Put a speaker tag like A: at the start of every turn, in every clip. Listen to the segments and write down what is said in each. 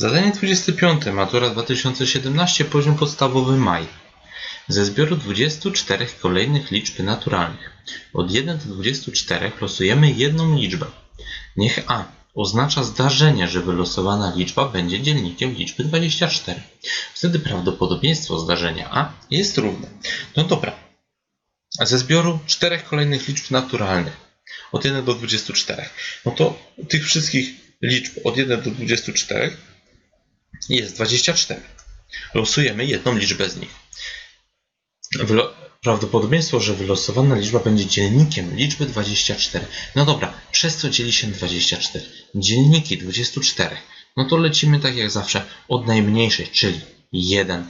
A: Zadanie 25. Matura 2017. Poziom podstawowy maj. Ze zbioru 24 kolejnych liczb naturalnych od 1 do 24 losujemy jedną liczbę. Niech A oznacza zdarzenie, że wylosowana liczba będzie dzielnikiem liczby 24. Wtedy prawdopodobieństwo zdarzenia A jest równe. No dobra. Ze zbioru czterech kolejnych liczb naturalnych od 1 do 24. No to tych wszystkich liczb od 1 do 24 jest 24. Losujemy jedną liczbę z nich. Prawdopodobieństwo, że wylosowana liczba będzie dzielnikiem liczby 24. No dobra, przez co dzieli się 24? Dzielniki 24. No to lecimy tak jak zawsze od najmniejszej, czyli 1.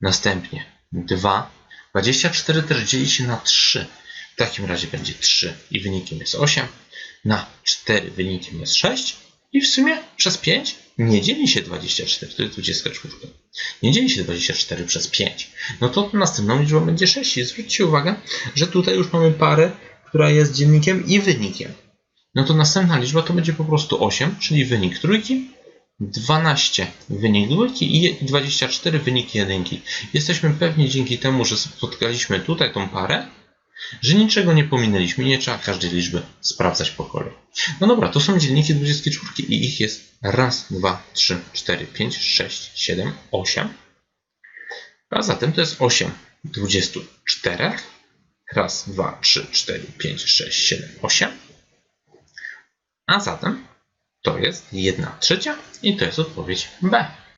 A: Następnie 2. 24 też dzieli się na 3. W takim razie będzie 3 i wynikiem jest 8. Na 4 wynikiem jest 6. I w sumie przez 5 nie dzieli się 24, to jest 24. Nie dzieli się 24 przez 5. No to następną liczbą będzie 6. I zwróćcie uwagę, że tutaj już mamy parę, która jest dziennikiem i wynikiem. No to następna liczba to będzie po prostu 8, czyli wynik trójki, 12 wynik dwójki i 24 wynik jedynki. Jesteśmy pewni dzięki temu, że spotkaliśmy tutaj tą parę, że niczego nie pominęliśmy, nie trzeba każdej liczby sprawdzać po kolei. No dobra, to są dzielniki 24 i ich jest raz, dwa, trzy, cztery, pięć, sześć, siedem, osiem. A zatem to jest 8 24. Raz, dwa, trzy, cztery, pięć, sześć, siedem, osiem. A zatem to jest 1 trzecia i to jest odpowiedź B.